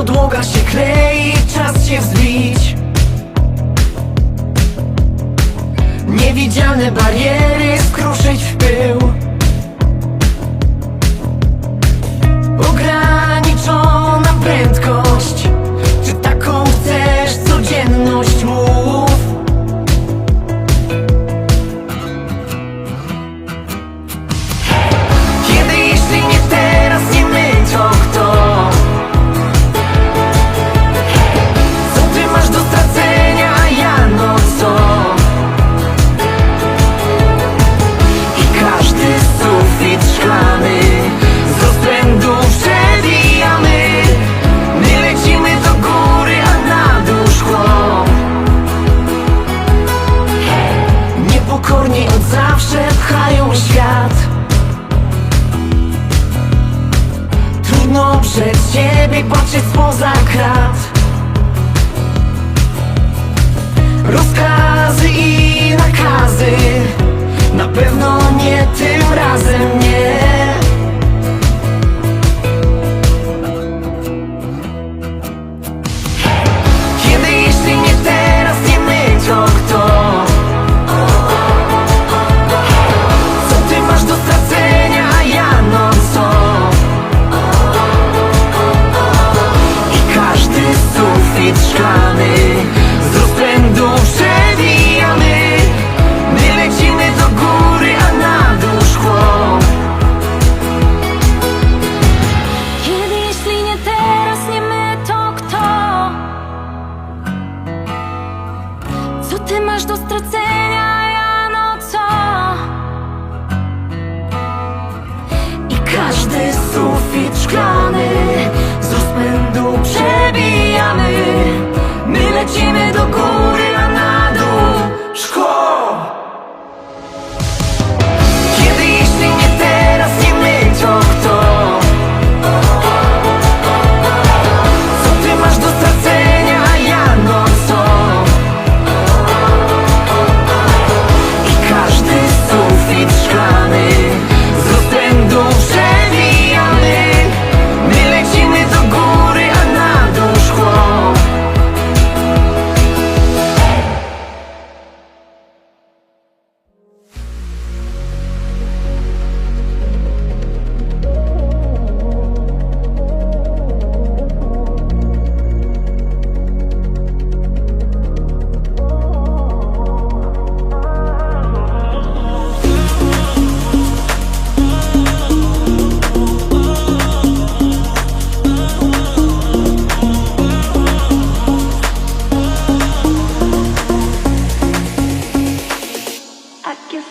podłoga się klei, czas się wzbić. Niewidzialne bariery skruszyć w pył. Ograniczona prędkość.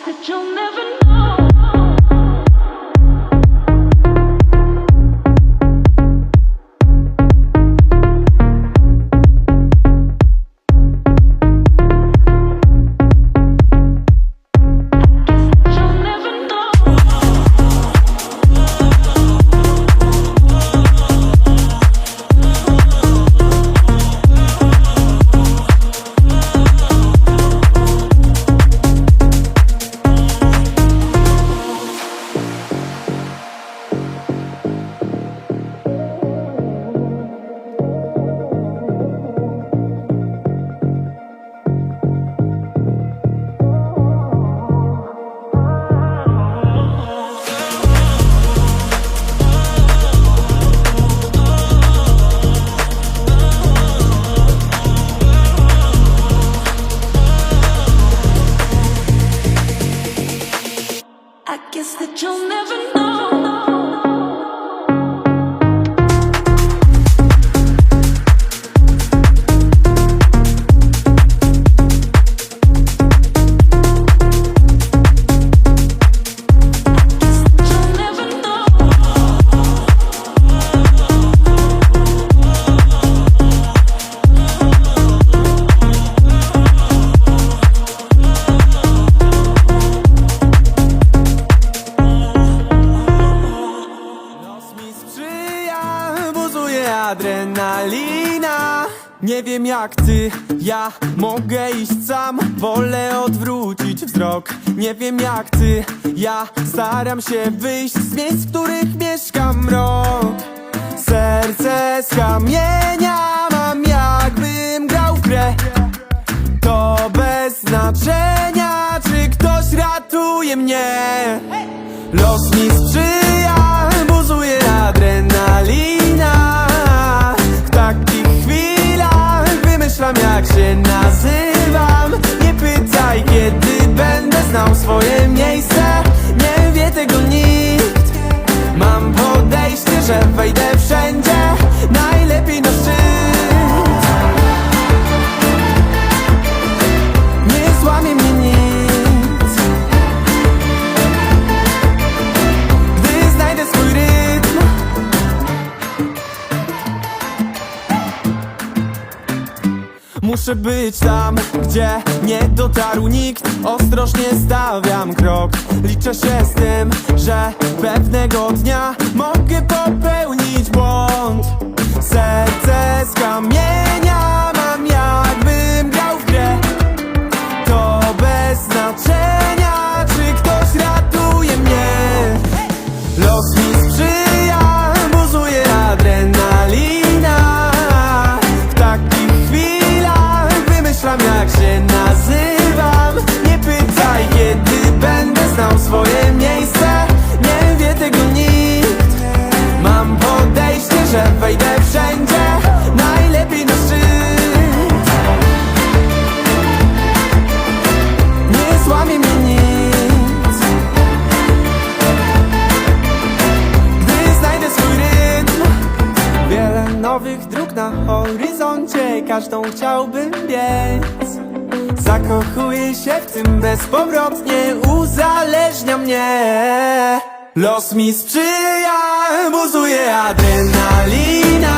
that you'll never know. adrenalina. Nie wiem jak ty, ja mogę iść sam. Wolę odwrócić wzrok. Nie wiem jak ty, ja staram się wyjść Z miejsc, w których mieszkam rok. Serce z kamienia mam jakbym grał w grę. To bez znaczenia, czy ktoś ratuje mnie. Los mi sprzyja. Nazywam. Nie pytaj kiedy będę znał swoje miejsce. Nie wie tego nikt. Mam podejście, że wejdę wszędzie Muszę być tam, gdzie nie dotarł nikt. Ostrożnie stawiam krok. Liczę się z tym, że pewnego dnia Mogę popełnić horyzoncie Każdą chciałbym biec Zakochuję się w tym bezpowrotnie Uzależnia mnie. Los mi sprzyja Buzuje adrenalina.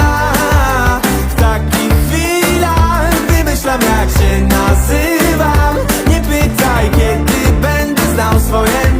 W takich chwilach Wymyślam jak się nazywam. Nie pytaj kiedy będę znał swoje